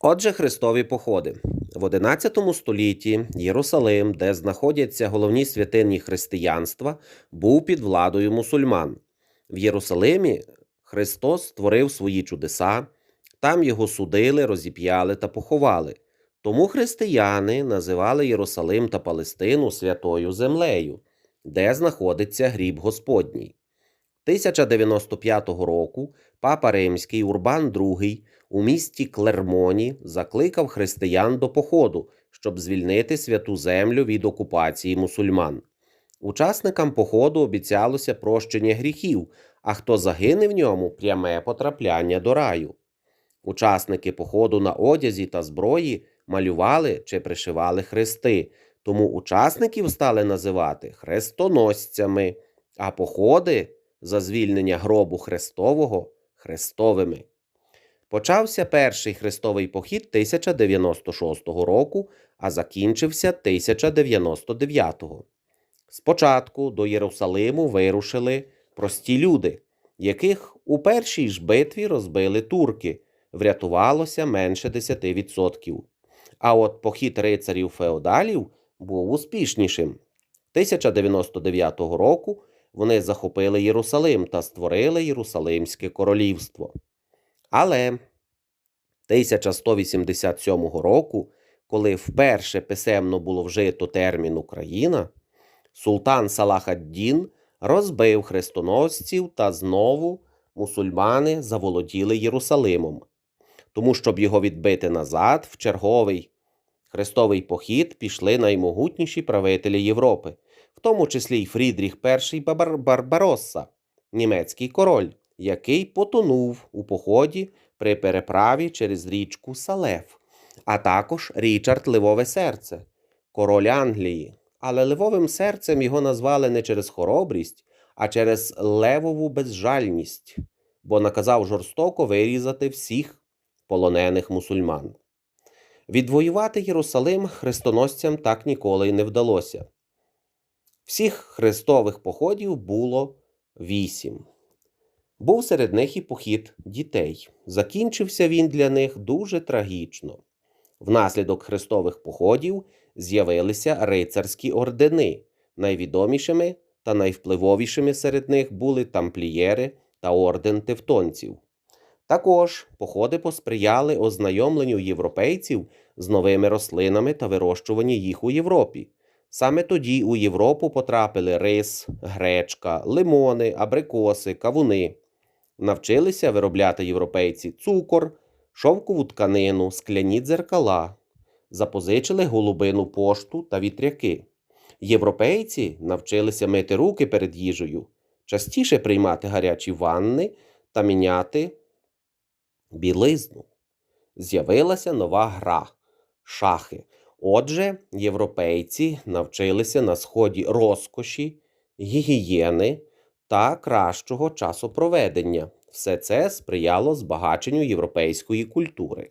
Отже, хрестові походи. В XI столітті Єрусалим, де знаходяться головні святині християнства, був під владою мусульман. В Єрусалимі Христос створив свої чудеса, там його судили, розіп'яли та поховали. Тому християни називали Єрусалим та Палестину святою землею, де знаходиться гріб Господній. 1095 року папа Римський Урбан II у місті Клермоні закликав християн до походу, щоб звільнити святу землю від окупації мусульман. Учасникам походу обіцялося прощення гріхів, а хто загине в ньому пряме потрапляння до раю. Учасники походу на одязі та зброї малювали чи пришивали хрести, тому учасників стали називати хрестоносцями, а походи за звільнення гробу Христового хрестовими. Почався перший хрестовий похід 1096 року, а закінчився 1099. Спочатку до Єрусалиму вирушили прості люди, яких у першій ж битві розбили турки, врятувалося менше 10%. А от похід рицарів феодалів був успішнішим. 1099 року вони захопили Єрусалим та створили Єрусалимське королівство. Але 1187 року, коли вперше писемно було вжито термін Україна, султан Салахаддін розбив хрестоносців та знову мусульмани заволоділи Єрусалимом. Тому, щоб його відбити назад, в черговий хрестовий похід пішли наймогутніші правителі Європи, в тому числі й Фрідріх І Бар- Барбаросса, німецький король, який потонув у поході при переправі через річку Салеф, а також Річард Ливове серце, король Англії. Але ливовим серцем його назвали не через хоробрість, а через левову безжальність, бо наказав жорстоко вирізати всіх полонених мусульман. Відвоювати Єрусалим хрестоносцям так ніколи й не вдалося. Всіх хрестових походів було вісім. Був серед них і похід дітей. Закінчився він для них дуже трагічно. Внаслідок хрестових походів з'явилися рицарські ордени. Найвідомішими та найвпливовішими серед них були тамплієри та орден тевтонців. Також походи посприяли ознайомленню європейців з новими рослинами та вирощуванні їх у Європі. Саме тоді у Європу потрапили рис, гречка, лимони, абрикоси, кавуни. Навчилися виробляти європейці цукор, шовкову тканину, скляні дзеркала, запозичили голубину пошту та вітряки. Європейці навчилися мити руки перед їжею, частіше приймати гарячі ванни та міняти білизну. З'явилася нова гра шахи. Отже, європейці навчилися на сході розкоші, гігієни та кращого часопроведення. Все це сприяло збагаченню європейської культури.